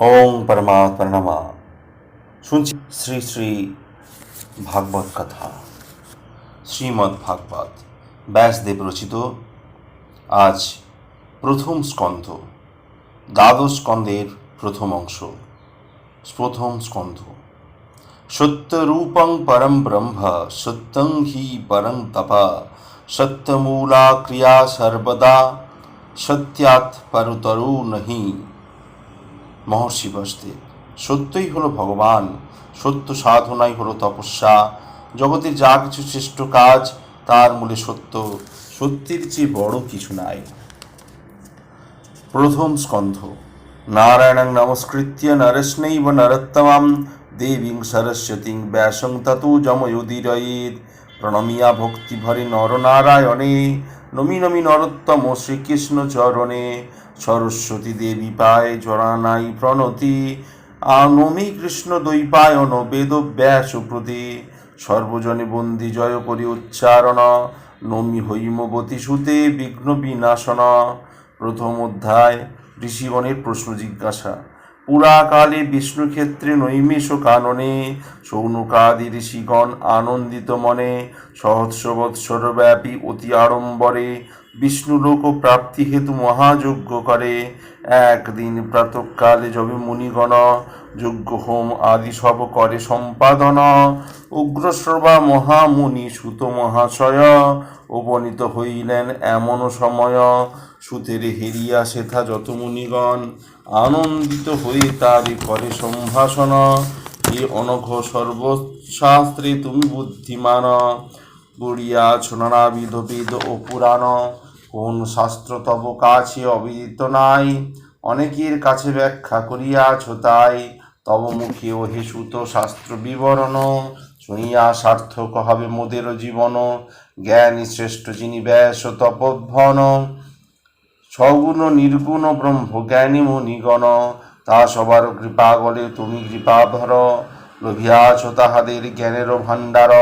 ওং পরমাত্মা নমা শুনছি শ্রী শ্রী ভাগবত কথা শ্রীমদ্ ভাগবত ব্যাসদেব রচিত আজ প্রথম স্কন্ধ দ্বাদশ স্কন্ধের প্রথম অংশ প্রথম স্কন্ধ সত্যরূপং পরম ব্রহ্ম সত্যং হি পরং তপ সত্যমূলা ক্রিয়া সর্বদা সত্যাৎ পরতরু নহি মহর্ষি বসদেব সত্যই হলো ভগবান, সত্য সাধনাই হলো তপস্যা জগতে যা কিছু শ্রেষ্ঠ কাজ, তার মূলে সত্য, সত্যের চেয়ে বড় কিছু নাই। প্রথম স্কন্ধ, নারায়ণং নমস্কৃত্য নরস্নৈব নরোত্তমাম দেবীং সরস্বতীং ব্যাসং ততু যময়োদিরয়েদ প্রণমিয়া ভক্তিভরে নরনারায়ণে, নমি নমি নরোত্তম শ্রীকৃষ্ণ চরণে সরস্বতী দেবী পায় জরানাই প্রণতি, আনমি কৃষ্ণ দৈপায়ন বেদ ব্যাস প্রতি। সর্বজনে বন্দি জয় করি উচ্চারণ, নমি হৈমবতী সুতে বিঘ্ন বিনাশন। প্রথম অধ্যায়, ঋষিগণের প্রশ্ন জিজ্ঞাসা। পুরাকালে বিষ্ণুক্ষেত্রে নৈমিষ কাননে, সৌনকাদি ঋষিগণ আনন্দিত মনে সহস্র বৎসর ব্যাপী অতি আড়ম্বরে বিষ্ণুলোক প্রাপ্তি হেতু মহাযজ্ঞ করে। একদিন প্রাতকালে যবে মুনিগণ যজ্ঞ, হোম আদি সব করে সম্পাদন। উগ্রশ্রবা মহামুনি সুত মহাশয় উপনীত হইলেন এমন সময়। সুতের হেরিয়া সেথা যত মুনিগণ আনন্দিত হয়ে তারি করে সম্ভাষণ। এ অনঘ সর্বশাস্ত্রে তুমি বুদ্ধিমান। গড়িয়াছ নানাবিধ বেদ ও পুরাণ। কোন শাস্ত্র তব কাছে অবিদিত নাই। অনেকের কাছে ব্যাখ্যা করিয়াছ তাই তব মুখে ও হেসুত শাস্ত্র বিবরণ। শুনিয়া সার্থক হবে মোদের জীবন। জ্ঞানী শ্রেষ্ঠ যিনি ব্যাস তপভন সগুণ নির্গুণ ব্রহ্ম জ্ঞানী মুনিগণ। তা সবার কৃপা গলে তুমি কৃপা ধর। লোভিয়াছ তাহাদের জ্ঞানের ভাণ্ডার।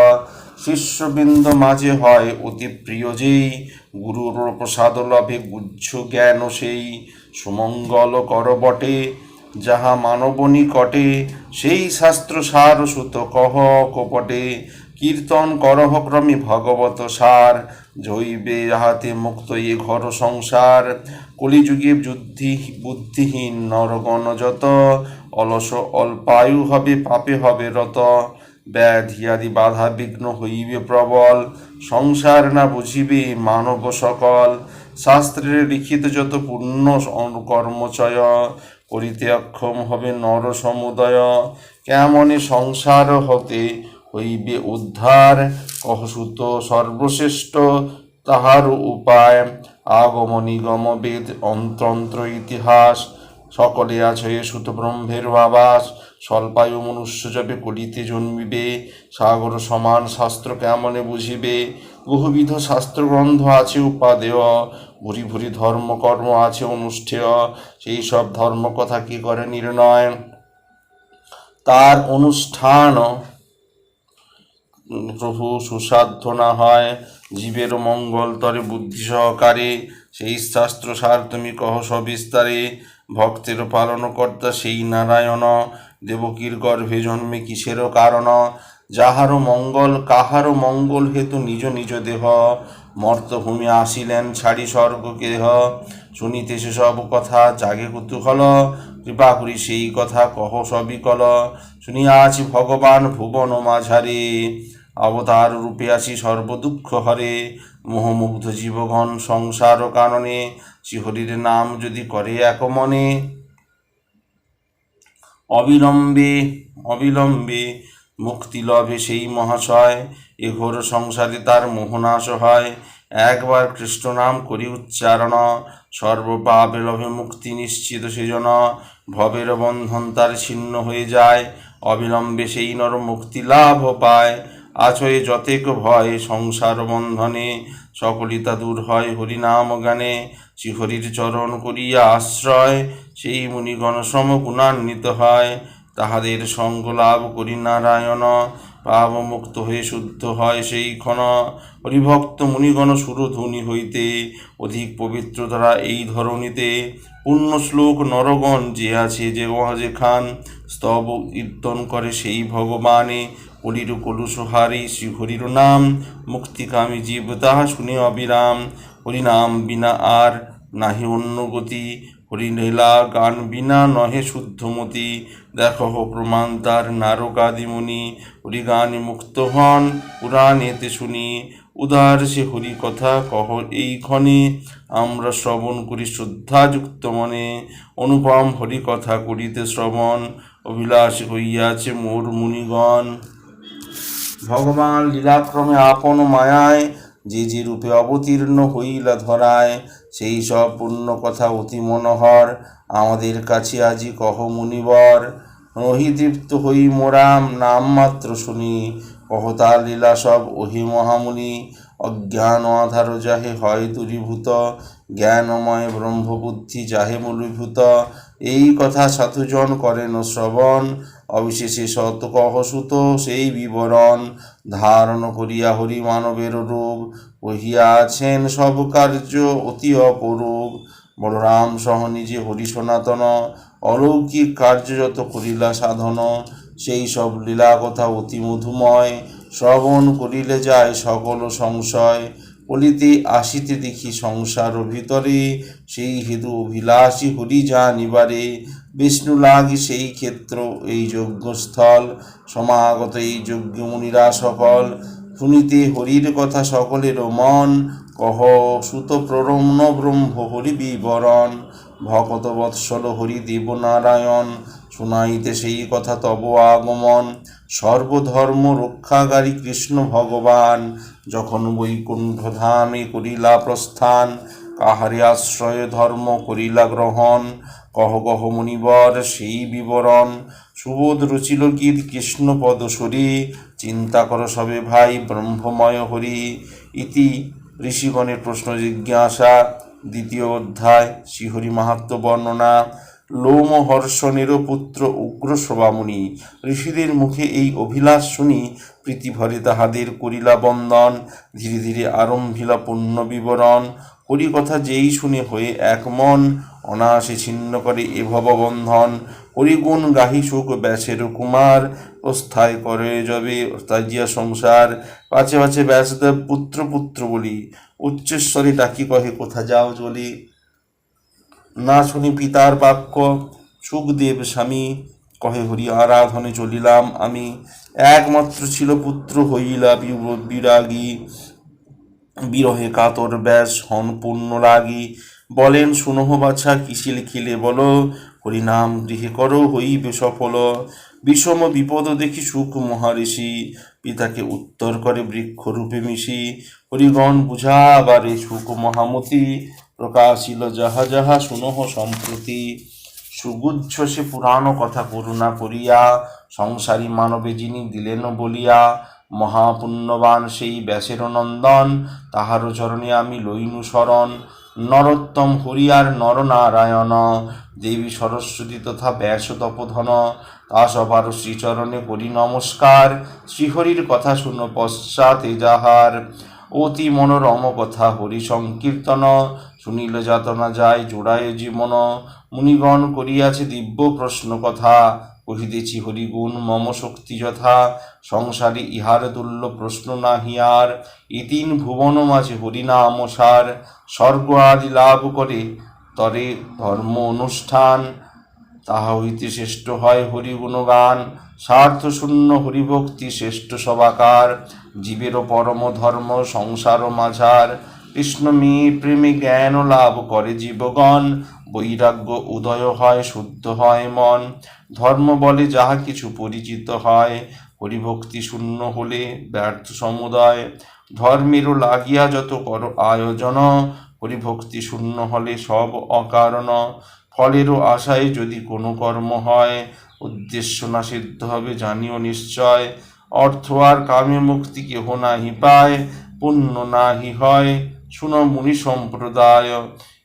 শিষ্যবৃন্দ মাঝে হয়, অতি প্রিয় যেই গুরুর প্রসাদ লভে গুচ্ছ জ্ঞান সেই সুমঙ্গল কর বটে, যাহা মানব নিকটে, সেই শাস্ত্র সার সুত কহ কপটে, কীর্তন করহ ক্রমে ভগবত সার, জৈবে যাহাতে মুক্ত এ ঘর সংসার, কলিযুগে যুদ্ধি, বুদ্ধিহীন নরগণ যত, অলস অল্পায়ু হবে, পাপে হবে রত। ব্যাধি আদি বাধা বিঘ্ন হইবে প্রবল, সংসার না বুঝিবে মানব সকল। শাস্ত্রের লিখিত যত পুণ্য কর্মচয় করিতে অক্ষম হবে নর সমুদয়। কেমনে সংসার হতে হইবে উদ্ধার? কহসুত সর্বশ্রেষ্ঠ, তাহার উপায়। আগম নিগম বেদ অন্তন্ত্র ইতিহাস। সকলে আছে সুত ব্রহ্মের আবাস স্বল্পায়ু মনুষ্য যাবে কলিতে জন্মিবে। সাগর সমান শাস্ত্র কেমনে বুঝিবে? বহুবিধ শাস্ত্রগ্রন্থ আছে উপাদেয়। ভুরি ভুরি ধর্মকর্ম আছে অনুষ্ঠেয়। সেই সব ধর্ম কথা কি করে নির্ণয়? তার অনুষ্ঠান প্রভু সুসাধ্য না হয়। জীবের মঙ্গল তরে বুদ্ধি সহকারে। সেই শাস্ত্র সার তুমি কহ সবিস্তারে। ভক্তের পালনকর্তা সেই নারায়ণ। দেবকীর গর্ভে জন্মে কিসেরও কারণ? যাহারও মঙ্গল, কাহারও মঙ্গল হেতু নিজ নিজ দেহ। মর্তভূমি আসিলেন ছাড়ি স্বর্গ কেহ শুনিতে সব কথা জাগে কুতূহল। কৃপা করি সেই কথা কহ সবিকল। শুনিয়া আছি ভগবান ভুবন মাঝারে। অবতার রূপে আসি সর্বদুঃখ হরে। মোহমুগ্ধ জীবগণ সংসার কাননে শ্রীহরির নাম যদি করে এক মনে অবিলম্বে অবিলম্বে মুক্তি লভে সেই মহাশয়, এ সংসারে তার মোহনাশ হয়। একবার কৃষ্ণ নাম করি উচ্চারণ, সর্বপাপ লভে মুক্তি নিশ্চিত সেজন। ভবের বন্ধন তার ছিন্ন হয়ে যায়, অবিলম্বে সেই নর মুক্তি লাভ পায়। আছয়ে যতেক ভয় সংসার বন্ধনে সকলিতা দূর হয় হরিনাম গানে। শ্রীহরির চরণ করিয়া আশ্রয়, সেই মুনিগণ সমগুণান্বিত হয়। তাহাদের সঙ্গ লাভ করি নারায়ণ পাবমুক্ত হয়ে শুদ্ধ হয় সেই ক্ষণ। হরিভক্ত মুনিগণ সুরধ্বনি হইতে, অধিক পবিত্র দ্বারা এই ধরণীতে। পূর্ণ শ্লোক নরগণ যে আছে যে যে খান স্তব কীর্তন করে সেই ভগবানে। কলির কলুসহারি শ্রী হরির নাম, মুক্তিকামী জীব তাহা শুনে অবিরাম। হরিনাম বিনা আর নাহি অন্য গতি, হরিলীলা গান বিনা নহে শুদ্ধমতি দেখো প্রমাণ তার নারকাদিমুনি হরিগানে মুক্ত হন পুরাণেতে শুনি। উদার সে হরি কথা কহ এই ক্ষণে, আমরা শ্রবণ করি শ্রদ্ধাযুক্ত মনে। অনুপম হরি কথা করিতে শ্রবণ, অভিলাষ হইয়াছে মোর মুনিগণ। ভগবান লীলাক্রমে আপন মায়ায় যে যে রূপে অবতীর্ণ হইলা ধরায়, সেই সব পূর্ণ কথা অতি মনোহর। আমাদের কাছে আজি কহ মুনিবর রহিদীপ্ত হই মোরাম নাম মাত্র শুনি। কহ তার লীলা সব ওহি মহামুনি, অজ্ঞান আধার যাহে হয় দূরীভূত। জ্ঞানময় ব্রহ্মবুদ্ধি যাহে মূলীভূত। এই কথা সাধুজন করেন শ্রবণ। অবিশেষে সত কহসুত সেই বিবরণ ধারণ করিয়া হরি মানবের রূপ বহিয়া আছেন সব কার্য অতি অপরূপ বলরাম সহ নিজে হরি সনাতন অলৌকিক কার্য যত করিলা সাধন। সেই সব লীলা কথা অতি মধুময়। শ্রবণ করিলে যায় সকল সংশয়। বলিতে আসিতে দেখি সংসার ভিতরে সেই হেতু অভিলাষী হরি যা নিবারে বিষ্ণু লাগি সেই ক্ষেত্র, এই যজ্ঞস্থল, সমাগত এই যজ্ঞ যজ্ঞমুনিরা সকল শুনিতে হরির কথা সকলের মন, কহ, সুত প্ররম্ন ব্রহ্ম হরি বিবরণ। ভকত বৎসল হরি দেবনারায়ণ, শুনাইতে সেই কথা তব আগমন। সর্বধর্ম রক্ষাকারী কৃষ্ণ ভগবান, যখন বৈকুণ্ঠ ধামে করিলা প্রস্থান, কাহারে আশ্রয় ধর্ম করিলা গ্রহণ, কহ কহ মুনিবর সেই বিবরণ। সুবোধ রচিল গীত কৃষ্ণ পদসরি চিন্তা কর সবে ভাই ব্রহ্মময় হরি। ইতি ঋষিগণের প্রশ্ন জিজ্ঞাসা, দ্বিতীয় অধ্যায়, শ্রীহরি মাহাত্ম বর্ণনা। লোমহর্ষণেরও পুত্র উগ্র শোভামণি ঋষিদের মুখে এই অভিলাষ শুনি প্রীতিভরে তাহাদের করিলা বন্দন, ধীরে ধীরে আরম্ভিলা পুণ্য বিবরণ। হরি কথা যেই শুনে হয়ে এক মন, অনায়াসে ছিন্ন করে এ ভববন্ধন। হরিগুণ গাহি সুখ ব্যাসের কুমার প্রস্থায় করে যবে তাজিয়া সংসার। পাছে পাছে ব্যাসদেব পুত্র পুত্র বলি, উচ্চস্বরে ডাকি কহে, কোথা যাও চলি না শুনি পিতার বাক্য। সুখদেব স্বামী, কহে হরি, আরাধনে চলিলাম আমি। একমাত্র ছিল পুত্র হইলা বিরাগী। বিরহে কাতর ব্যাস হন পূর্ণ বলেন শুনহ বাছা কিসে লিখিলে বলো? হরিনাম গৃহে করো, হইবে সফল। বিষম বিপদ দেখি সুখ মহারিষি পিতাকে উত্তর করে বৃক্ষরূপে মিশি। হরিগণ বুঝাবারে সুখ মহামতি। প্রকাশিল যাহা যাহা শুনহ সম্প্রতি। সুগুচ্ছ সে পুরাণ কথা করুণা করিয়া, সংসারী মানবে যিনি দিলেন বলিয়া, মহাপুণ্যবান সেই ব্যাসের নন্দন, তাহারও চরণে আমি লইনু শরণ। নরোত্তম হরিয়ার নরনারায়ণ, দেবী সরস্বতী তথা ব্যাস তপধন, তা সবার শ্রীচরণে করি নমস্কার। শ্রীহরির কথা শুনো পশ্চাতে যাহার। অতি মনোরম কথা হরি সংকীর্তন শুনিল যাতনা যায় জোড়ায় জীবন মুনিগণ করিয়াছে দিব্য প্রশ্ন কথা। কহিতেছি, হরিগুণ, মম শক্তি যথা, সংসারে ইহার তুল্য প্রশ্ন না হিয়ার এই তিন ভুবন মাঝে হরিনাম সার, স্বর্গ আদি লাভ করে। তরে ধর্ম অনুষ্ঠান, তাহা হইতে শ্রেষ্ঠ হয় হরিগুণগান। স্বার্থ শূন্য হরিভক্তি শ্রেষ্ঠ সবাকার। জীবেরও পরম ধর্ম সংসার মাঝার। কৃষ্ণ মেয়ে প্রেমে জ্ঞান লাভ করে জীবগণ। বৈরাগ্য উদয় হয়, শুদ্ধ হয় মন। ধর্ম বলে যাহা কিছু পরিচিত হয়, হরিভক্তি শূন্য হলে ব্যর্থ সমুদায়। ধর্মেরও লাগিয়া যত কর আয়োজন, হরিভক্তি শূন্য হলে সব অকারণ। ফলেরও আশায় যদি কোনো কর্ম হয়, উদ্দেশ্য না সিদ্ধ হবে, জানিও নিশ্চয়। অর্থ আর কামে মুক্তি কেহ নাহি পায়, পুণ্য নাহি হয়। শুন মুনি সম্প্রদায়,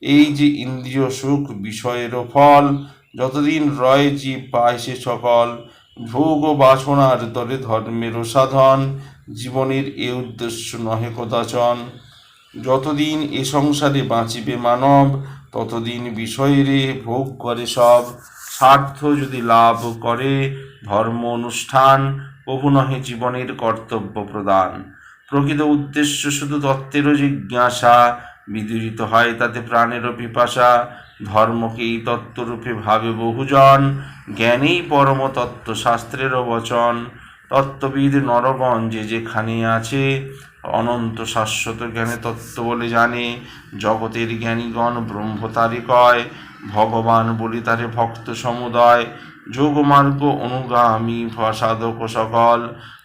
এই যে ইন্দ্রিয় সুখ বিষয়েরও ফল, যতদিন রয় জীব পায় সে সকল ভোগ বাসনার দলে ধর্মের সাধন, জীবনের এ উদ্দেশ্য নহে কদাচন। যতদিন এ সংসারে বাঁচিবে মানব, ততদিন বিষয়েরে ভোগ করে সব। স্বার্থ যদি লাভ করে ধর্ম অনুষ্ঠান কভু নহে জীবনের কর্তব্য প্রদান। প্রকৃত উদ্দেশ্য শুধু তত্ত্বেরও জিজ্ঞাসা। বিদুরিত হয় তাতে প্রাণেরও পিপাসা। ধর্মকেই তত্ত্বরূপে ভাবে বহুজন। জ্ঞানেই পরম তত্ত্ব শাস্ত্রেরও বচন। তত্ত্ববিদ নরগণ যে যেখানে আছে, অনন্ত শাশ্বত জ্ঞানে তত্ত্ব বলে জানে। জগতের জ্ঞানীগণ ব্রহ্ম তারে কয়, ভগবান বলি তারে ভক্ত সমুদয়। যোগমার্গ অনুগামী সাধক সকল।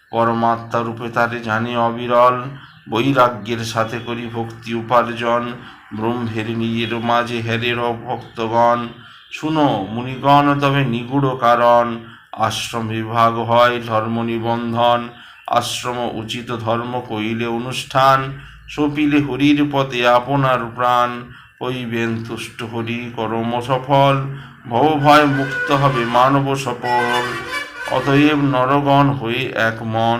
পরমাত্মা রূপে তারে জানে অবিরল, বৈরাগ্যের সাথে করি ভক্তি উপার্জন। ব্রহ্মের নিজের মাঝে হেরের ভক্তগণ। শুনো, মুনিগণ, তবে নিগুড় কারণ। আশ্রম বিভাগ হয় ধর্ম নিবন্ধন। আশ্রম উচিত ধর্ম কইলে অনুষ্ঠান। সপিলে হরির পথে আপনার প্রাণ। হইবেন তুষ্ট হরি, করম সফল। ভয় মুক্ত হবে মানব সফল অতএব নরগণ হয়ে এক মন,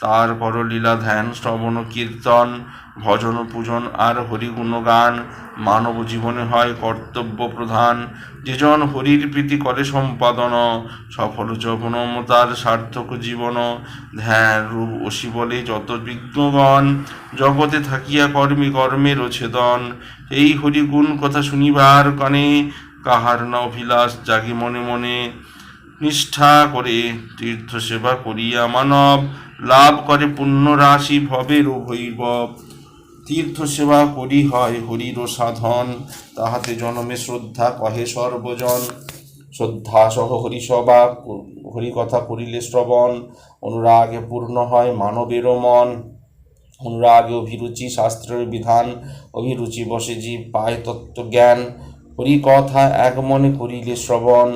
তার করলীলা ধ্যান, শ্রবণ, কীর্তন, ভজন, পূজন আর হরি গুণগান মানব জীবনে হয় কর্তব্য প্রধান। যেজন হরির প্রীতি করে সম্পাদন, সফল যবনম তার সার্থক জীবন। ধ্যান, রূপ অসি বলে যত বিজ্ঞগণ, জগতে থাকিয়া কর্মী কর্মের ছেদন এই হরি গুণ কথা শুনিবার কানে কাহার না অভিলাষ জাগি মনে মনে। নিষ্ঠা করে তীর্থ সেবা করিয়া মানব, লাভ করে পুণ্য রাশি ভবের ভৈরব তীর্থ সেবা করি হয় হরির সাধন, তাহাতে জনমে শ্রদ্ধা কহে সর্বজন। শ্রদ্ধা সহ হরিসভা হরি কথা করিলে শ্রবণ। অনুরাগে পূর্ণ হয় মানবেরও মন। অনুরাগে অভিরুচি শাস্ত্রের বিধান, অভিরুচি বসে জীব পায় তত্ত্বজ্ঞান। হরি কথা এক মনে করিলে শ্রবণ।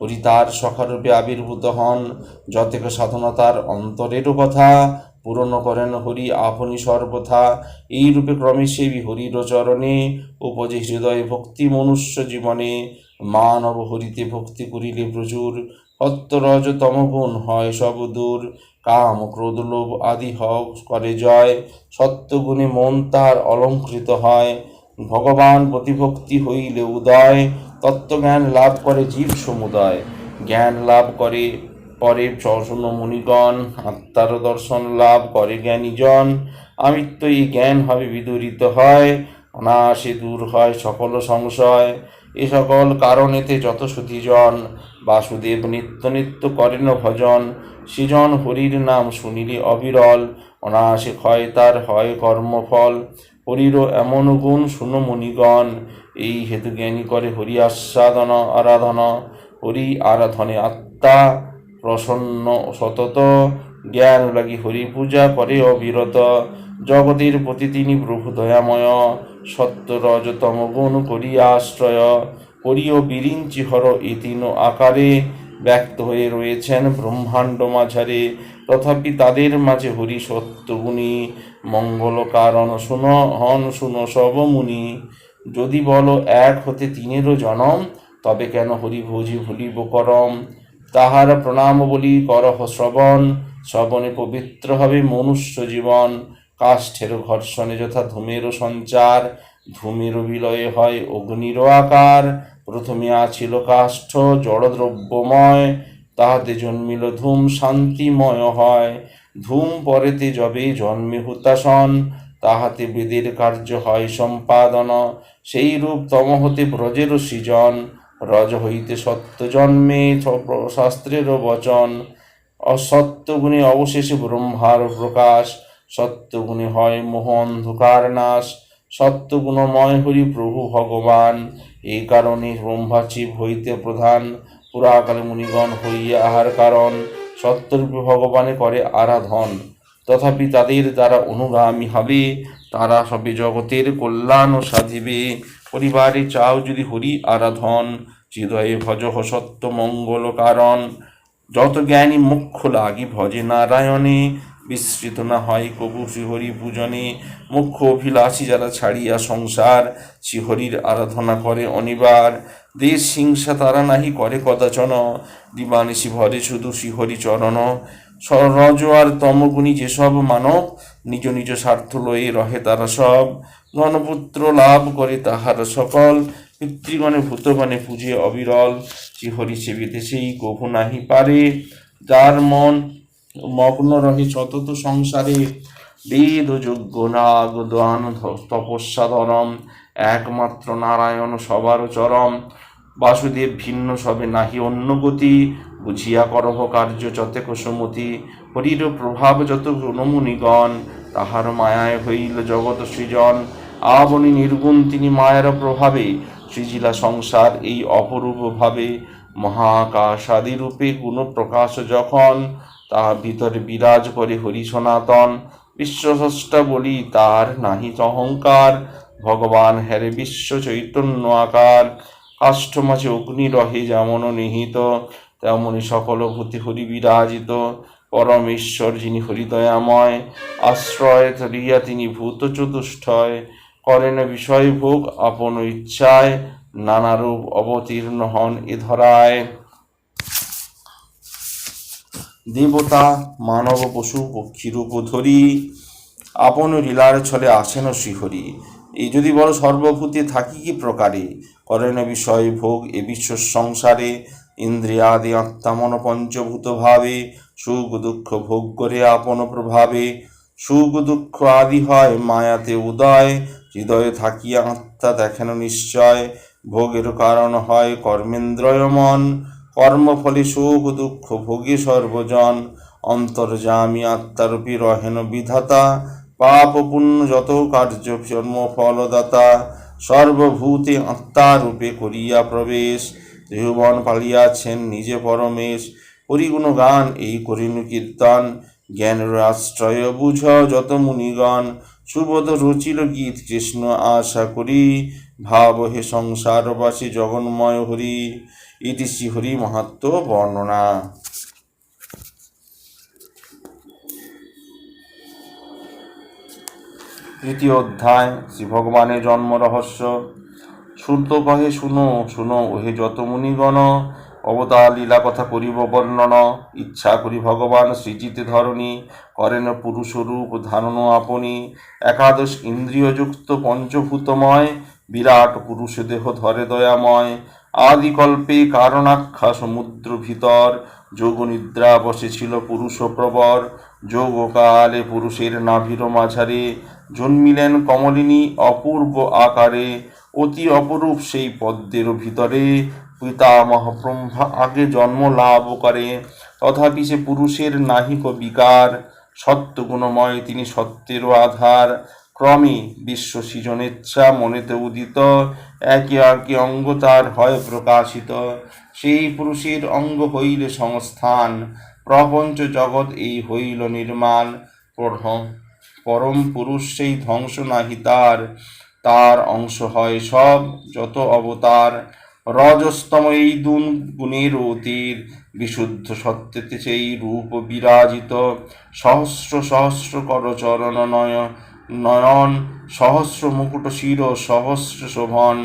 হরি তার সখারূপে আবির্ভূত হন। যতেক সাধনা তার অন্তরেরও কথা পূরণ করেন হরি আপনি সর্বথা। এই রূপে ক্রমে সেবী হরির চরণে উপজে হৃদয় ভক্তি মনুষ্য জীবনে। মানব হরিতে ভক্তি করিলে প্রচুর। সত্যরজ তমগুণ হয় সব দূর। কাম, ক্রোধ, লোভ আদি হক করে জয়। সত্যগুণে মন তার অলঙ্কৃত হয়। ভগবান প্রতিভক্তি হইলে উদয়। তত্ত্বজ্ঞান লাভ করে জীব সমুদায়, জ্ঞান লাভ করে পরে চর্ষণ মুনিগণ, আত্মার দর্শন লাভ করে জ্ঞানীজন। আমিত্ব এই জ্ঞান হবে বিদরিত হয়, অনায়াসে দূর হয় সকল সংশয়। এ সকল কারণেতে যত সুধীজন বাসুদেব নিত্য নিত্য করেন ভজন, সৃজন হরির নাম শুনিলে অবিরল, অনায়াসে ক্ষয় তার হয় কর্মফল। হরিরও এমন গুণ শুনো মুনিগণ, এই হেতু জ্ঞানী করে হরি আস্বাদন, আরাধনা। হরি আরাধনে আত্মা প্রসন্ন সতত, জ্ঞান লাগি হরি পূজা করে অবিরত। জগতের প্রতি তিনি প্রভু দয়াময়। সত্য রজতম গুণ করিয়া আশ্রয় হরি ও বিরিঞ্চি হর এই তিন আকারে ব্যক্ত হয়ে রয়েছেন ব্রহ্মাণ্ড মাঝারে। তথাপি তাদের মাঝে হরি সত্যগুণী, মঙ্গল কারণ শুন, হন শুন সব মুনি। যদি বলো এক হতে তিনেরও জনম, তবে কেন হরি ভোজি ভুলিব করম? তাহার প্রণাম বলি, করহ শ্রবণ। শ্রবণে পবিত্র হবে মনুষ্য জীবন। কাষ্ঠের ঘর্ষণে যথা ধূমেরও সঞ্চার, ধূমের বিলয়ে হয় অগ্নির আকার। প্রথমে আছিল কাষ্ঠ, জড়দ্রব্যময়, তাহাতে জন্মিল ধূম, শান্তিময় হয়। ধূম পরেতে যবে জন্মে হুতাসন তাহাতে বেদের কার্য হয় সম্পাদন। সেই রূপ তম হতে ব্রজেরও সৃজন রজ হইতে সত্য জন্মে শাস্ত্রেরও বচন। অসত্যগুণে অবশেষে ব্রহ্মার প্রকাশ সত্যগুণে হয় মোহ অন্ধকার নাশ, সত্যগুণময় হরি প্রভু ভগবান। এই কারণে ব্রহ্মাচিব হইতে প্রধান, পুরাকালে মুনিগণ হইয়া আহার কারণ, সত্যরূপে ভগবানে করে আরাধন। তথাপি তাদের দ্বারা অনুগামী হবে, তারা সবে জগতের কল্যাণ সাধিবে। পরিবারে চাও যদি হরি আরাধন হৃদয়ে ভজ সত্য মঙ্গল কারণ। যত জ্ঞানী মুখ্য লাগি ভজে নারায়ণে বিস্মৃত না হয়। কবু শ্রীহরি পূজনে মুখ্য অভিলাষী যারা ছাড়িয়া সংসার, শ্রীহরির আরাধনা করে অনিবার। দেশ হিংসা তারা নাহি করে কদাচন, দিবানিশি ভরে শুধু শ্রীহরি চরণ। রজ আর তমগুণী যেসব মানব, নিজ নিজ স্বার্থ লয়ে রহে তারা সব। গণপুত্র লাভ করে তাহার সকল, পিতৃগণে ভূতগণে পুজে অবিরল। শ্রীহরি সেবিতে সেই কভু নাহি পারে, যার মন মগ্ন রহে সতত সংসারে বেদ যজ্ঞ নাগ দান ধ- তপস্যা ধরম একমাত্র নারায়ণ সবার চরম। বাসুদেব ভিন্ন সবে নাহি অন্য গতি, বুঝিয়া করহ কার্য যতে কুসুমতি। হরির প্রভাব যত গুণমুনিগণ, তাহার মায়ায় হইল জগৎ সৃজন। আবনি নির্গুণ তিনি মায়ের প্রভাবে, সৃজিলা সংসার এই অপরূপ ভাবে। মহাকাশ আদি রূপে গুণ প্রকাশ যখন তাহার ভিতরে বিরাজ করে হরি সনাতন। বিশ্বস্রষ্টা বলি তার নাহি অহংকার ভগবান হেরে বিশ্ব চৈতন্য আকার। কাষ্ঠ মাঝে অগ্নি রহে যেমন নিহিত, তেমনি সকল ভূতি হরি বিরাজিত। পরমেশ্বর যিনি হরিদয়াময় আশ্রয় ধরিয়া তিনি ভূত চতুষ্টয় করেন বিষয় ভোগ, আপন ইচ্ছায় নানারূপ অবতীর্ণ হন এ ধরায়। দেবতা, মানব পশু পক্ষীরূপ ধরি আপন লীলার ছলে আসেন শ্রীহরি। এই যদি বড় সর্বভূতে থাকি কি প্রকারে? করেন বিষয় ভোগ, এ বিশ্ব সংসারে ইন্দ্রিয়াদি আত্মামন পঞ্চভূত ভাবে, সুখ দুঃখ ভোগ করে আপন প্রভাবে। সুখ দুঃখ আদি হয় মায়াতে উদয়, হৃদয়ে থাকিয়া আত্মা দেখেন নিশ্চয়। ভোগের কারণ হয় কর্মেন্দ্রয় মন কর্মফলে সুখ দুঃখ ভোগী সর্বজন। অন্তর্যামী আত্মারূপী রহেন বিধাতা। পাপ পুণ্য যত কার্য জন্ম ফলদাতা সর্বভূতে আত্মারূপে করিয়া প্রবেশ। ত্রিভুবন পালিয়াছেন নিজে পরমেশ। হরিগুণ গান এই করিনু কীর্তন। জ্ঞানের আশ্রয় বুঝ যত মুনিগণ। সুবোধ রচিল গীত কৃষ্ণ আশা করি, ভাব হে সংসারবাসী জগন্ময় হরি, ইতি শ্রী হরি মাহাত্ম বর্ণনা। তৃতীয় অধ্যায়, শ্রী ভগবানের জন্ম রহস্য। শ্রুত কহে শুনো শুনো, ওহে যত মুনিগণ অবতার লীলা কথা করিব বর্ণন, ইচ্ছা করি ভগবান সৃজিতে ধরণী, করেন পুরুষরূপ ধারণ আপনি, একাদশ ইন্দ্রিয়যুক্ত পঞ্চভূতময়, বিরাট পুরুষ দেহ ধরে দয়াময়, আদিকল্পে কারণাক্ষা সমুদ্র ভিতর, যোগ নিদ্রা বসেছিল পুরুষ প্রবর যোগকালে পুরুষের নাভির মাঝারে, জন্মিলেন কমলিনী অপূর্ব আকারে, অতি অপরূপ সেই পদ্মের ভিতরে পিতামহ আগে জন্ম লাভ করে তথাপি সে পুরুষের নাহিক বিকার সত্যগুণময় তিনি সত্যেরও আধার ক্রমে বিশ্ব সৃজনেচ্ছা মনেতে উদিত। একে একে অঙ্গ তার হয় প্রকাশিত। সেই পুরুষের অঙ্গ হইলে সংস্থান। প্রপঞ্চ জগৎ এই হইল নির্মাণ। পরম পুরুষ সেই ধ্বংস নাহি তার। তার অংশ হয় সব, যত অবতার। রজস্তম এই দুন গুণের অতীর বিশুদ্ধ সত্যতে সেই রূপ বিরাজিত। সহস্র সহস্র কর চরণ নয়, নয়ন, সহস্র মুকুট শির, সহস্র শোভন।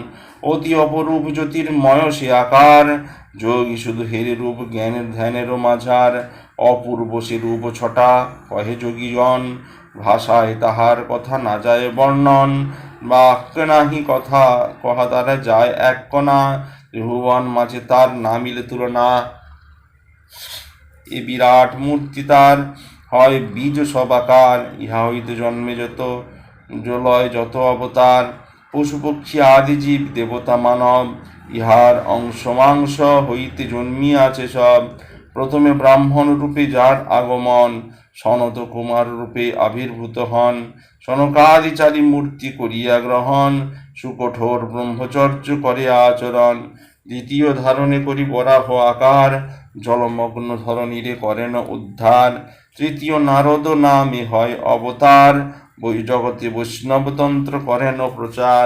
অতি অপরূপ জ্যোতির্ময় সে আকার, যোগী শুধু হেরে রূপ জ্ঞানের ধ্যানেরও মাঝার। অপূর্ব সে রূপ ছটা, কহে যোগীজন, ভাষায় তাহার কথা না যায় বর্ণন। বাক্য নাহি কথা কহা দ্বারা যায় এক কণা। ত্রিভুবন মাঝে তার না মিলে তুলনা। এ বিরাট মূর্তি তার, হয় বীজ সবাকার ইহা হইতে জন্মে যত জলয়, যত অবতার। পশু পক্ষী আদি দেবতা মানব। ইহার অংশ মাংস হইতে জন্মিয়াছে সব। প্রথমে ব্রাহ্মণ রূপে যার আগমন, সনত কুমার রূপে আবির্ভূত হন। সনকাদিচারী মূর্তি করিয়া গ্রহণ, সুকঠোর ব্রহ্মচর্য করে আচরণ। দ্বিতীয় ধারণে করি বরাহ আকার, জলমগ্ন ধরণীরে করেন উদ্ধার। তৃতীয় নারদ নামে হয় অবতার জগতে বৈষ্ণবতন্ত্র করেন প্রচার।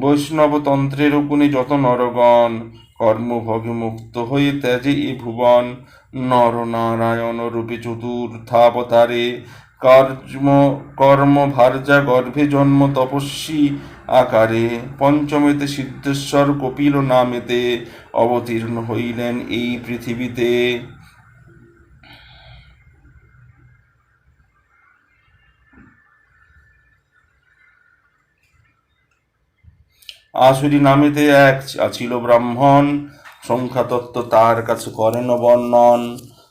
বৈষ্ণবতন্ত্রের গুণে যত নরগণ কর্মভোগে মুক্ত হয়ে ত্যাজে এ ভুবন। নর নারায়ণ রূপে চতুর্থাবতারে কর্ম কর্ম ভার্যা গর্ভে জন্ম তপস্বী আকারে পঞ্চমেতে সিদ্ধেশ্বর কপিল নামেতে অবতীর্ণ হইলেন এই পৃথিবীতে। আসুরি নামেতে এক ছিল ব্রাহ্মণ, সংখ্যাতত্ত্ব তার কাছে করেন বর্ণন।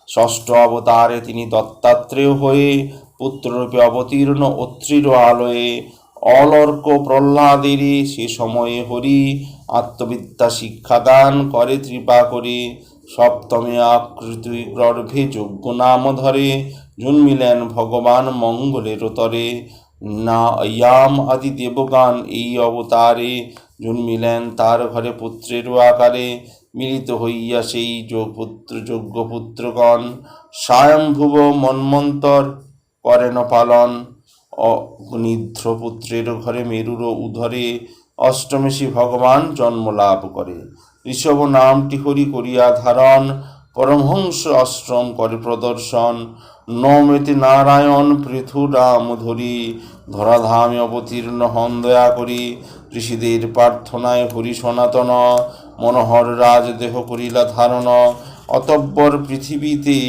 ষষ্ঠ অবতারে তিনি দত্তাত্রেয় হয়ে পুত্ররূপে অবতীর্ণ অত্রির আলোয়ে অলর্ক প্রহ্লাদেরই সে সময়ে হরি আত্মবিদ্যা শিক্ষাদান করে, কৃপা করে। সপ্তমে আকৃতি গর্ভে যোগ্য নাম ধরে, জন্মিলেন ভগবান মঙ্গলের তরে না ইয়াম আদি দেবগান এই অবতারে, জন্মিলেন তার ঘরে পুত্রের আকারে। মিলিত হইয়া সেই পুত্র যোগ্য পুত্রগণ স্বয়ংভুব মন্মন্তর করেন পালন। অগ্নিধ্র পুত্রের ঘরে মেরুর উধরে অষ্টমেশী ভগবান জন্ম লাভ করে। ঋষভ নামটি হরি করিয়া ধারণ, পরমহংস আশ্রম করে প্রদর্শন। নমেতে নারায়ণ পৃথু রাম ধরি ধরাধামে অবতীর্ণ হন দয়া করি। ঋষিদের প্রার্থনায় হরি সনাতন, মনোহর রাজ দেহ করিলা ধারণ। অতঃপর পৃথিবীতে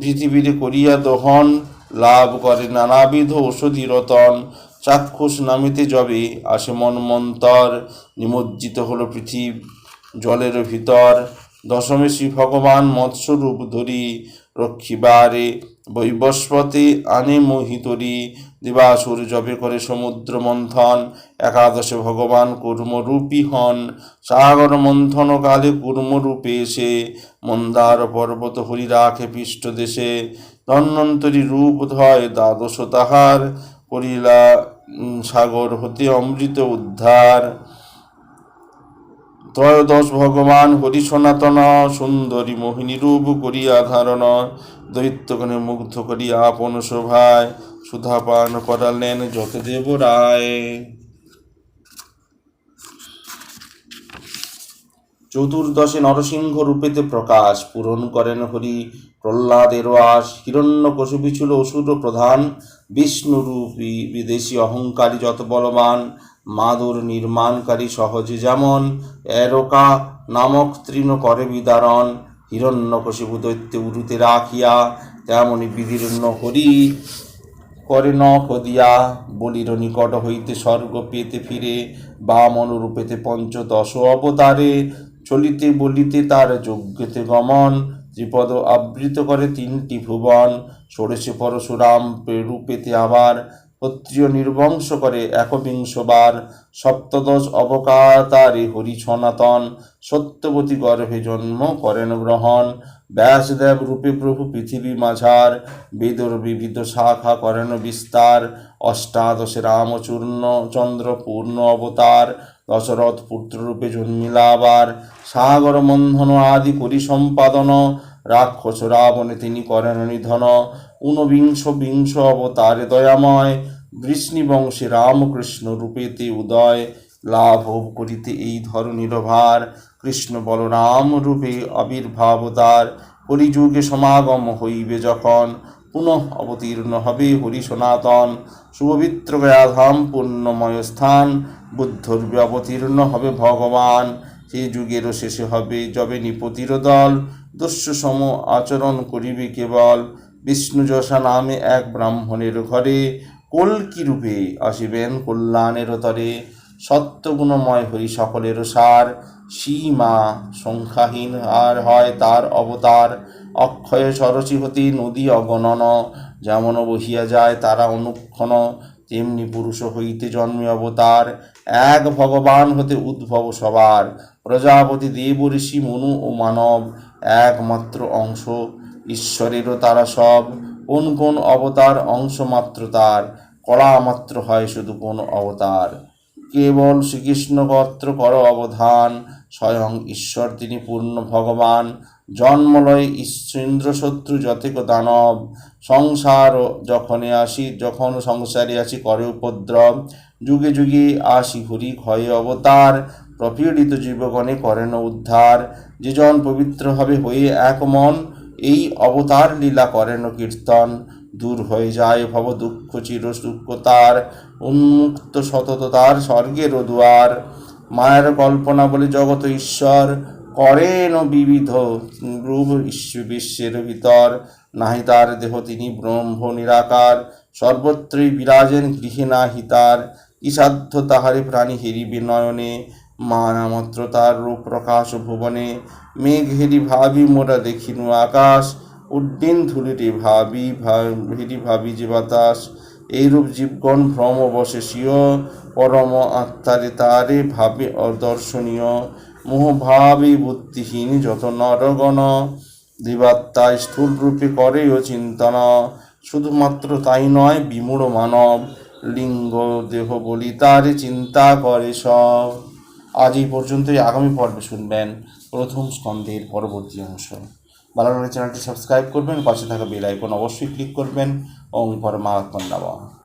পৃথিবীর করিয়া দহন লাভ করে নানাবিধ ঔষধি রতন। চাক্ষুষ নামিতে যবে, আসে মন মন্তর। নিমজ্জিত হলো পৃথিবী জলের ভিতর। দশমে শ্রী ভগবান মৎস্যরূপ ধরি, রক্ষিবারে বৈবস্পতি আনে মোহিতরি। দিবাসুর জবে করে সমুদ্র মন্থন, একাদশে ভগবান কর্মরূপী হন। সাগর মন্থন কালে কর্মরূপে এসে, মন্দার পর্বত হরি রাখে পৃষ্ঠ দেশে। ধন্বন্তরী রূপ ধয় দ্বাদশ তাহার করিলা সাগর হতে অমৃত উদ্ধার। ত্রয়োদশ ভগবান হরি সনাতন সুন্দরী মোহিনী রূপ করিয়া ধারণ, দৈত্যগণে মুগ্ধ করিয়া আপন শোভায় সুধাপান করালেন যতদেব রায়। চতুর্দশে নরসিংহ রূপেতে প্রকাশ পূরণ করেন হরি। প্রহ্লাদের আস হিরণ্য কশুপি ছিল অসুর প্রধান। বিষ্ণুরূপী বিদেশি অহংকারী যত বলবান, মাদুর নির্মাণকারী সহজে যেমন। এরকা নামক তৃণ করে বিদারণ হিরণ্যকশিপু দৈত্য উরুতে রাখিয়া, তেমনি বিদীর্ণ হরি করে ন কদিয়া বলির নিকট হইতে স্বর্গ পেতে ফিরে বামন রূপেতে পঞ্চদশ অবতারে, চলিতে বলিতে তার যোগ্যতে গমন। ত্রিপদ আবৃত করে তিনটি ভুবন, ষোড়শে পরশুরাম রূপেতে আবার ক্ষত্রিয় নির্বংশ করে একবিংশবার, সপ্তদশ অবকাতারে হরি সনাতন, সত্যবতী গর্ভে জন্ম করেন গ্রহণ, ব্যাসদেব রূপে প্রভু পৃথিবী মাঝার, বেদর বিবিধ শাখা করেন বিস্তার, অষ্টাদশে রামচূর্ণ চন্দ্র পূর্ণ অবতার দশরথ পুত্ররূপে জন্মিলা আবার সাগর মন্ধন আদি করি সম্পাদন, রাক্ষস রাবণে তিনি করেন নিধন, ঊনবিংশ বিংশ অবতারে দয়াময় বৃষ্ণিবংশে রামকৃষ্ণ রূপেতে উদয়, লাভ করিতে এই ধরনীর ভার কৃষ্ণ বলরাম রূপে আবির্ভাব তার, কলিযুগে সমাগম হইবে যখন পুনঃ অবতীর্ণ হবে হরি সনাতন। শুভবিত্র গয়াধাম পুণ্যময় স্থান বুদ্ধরূপে অবতীর্ণ হবে ভগবান। সে যুগেরও শেষে হবে যবে নিপতির দল দস্যু সম আচরণ করিবে কেবল। বিষ্ণুযশা নামে এক ব্রাহ্মণের ঘরে। কল্কি রূপে আসিবেন কল্যাণের তরে? সত্যগুণময় হরি সকলের সার। সীমা সংখ্যাহীন আর হয় তার অবতার। অক্ষয় সরসী নদী অগণন, যেমন বহিয়া যায় তারা অনুক্ষণ, তেমনি পুরুষ হইতে জন্মে অবতার, এক ভগবান হতে উদ্ভব সবার। প্রজাপতি দেব, ঋষি, মনু ও মানব, একমাত্র অংশ। ঈশ্বরেরও তারা সব। কোন কোন অবতার অংশ মাত্র তার? কলা মাত্র হয় শুধু কোন অবতার। কেবল শ্রীকৃষ্ণ গোত্র কর অবধান, স্বয়ং ঈশ্বর তিনি পূর্ণ ভগবান। জন্মলয় ইন্দ্র শত্রু যতেক দানব। সংসার যখনে আসি, যখন সংসারে আসি করে উপদ্রব। যুগে যুগে আসি হরি ক্ষয়ে অবতার, প্রপীড়িত জীবগণে করেন উদ্ধার। যে জন পবিত্রভাবে হয়ে এক মন, এই অবতার লীলা করেন কীর্তন। দূর হয়ে যায় ভব দুঃখ চির তার উন্মুক্ত সতত তার স্বর্গের দুয়ার। মায়ের কল্পনা বলে জগত ঈশ্বর করেন বিবিধ রূপ বিশ্ব- বিশ্বের ভিতর। নাহি তার দেহ তিনি ব্রহ্ম নিরাকার। সর্বত্রই বিরাজেন গৃহে নাহি তার। কি সাধ্য তাহারে প্রাণী হেরিবে নয়নে। মায়ামাত্র তার রূপ প্রকাশ ভুবনে। মেঘ হেরি ভাবি মোরা দেখিনু আকাশ। উড্ডিন ধুলিটি ভাবি হেরি ভাবি যে বাতাস। এইরূপ জীবগণ ভ্রম স্বীয় পরম আত্মারে তারে ভাবে অদর্শনীয়। মোহ ভাবে বুদ্ধিহীন যত নরগণ দিবাত্মা স্থূল রূপে করে ও চিন্তন। শুধুমাত্র তাই নয়, বিমূঢ় মানব, লিঙ্গ, দেহ বলি তারে চিন্তা করে সব। আজ এই পর্যন্তই। আগামী পর্বে শুনবেন প্রথম স্কন্ধের পরবর্তী অংশ। ভালো চ্যানেলটি সাবস্ক্রাইব করবেন, পাশে থাকা বেল আইকন অবশ্যই ক্লিক করবেন। ওম পরমাত্মা নমঃ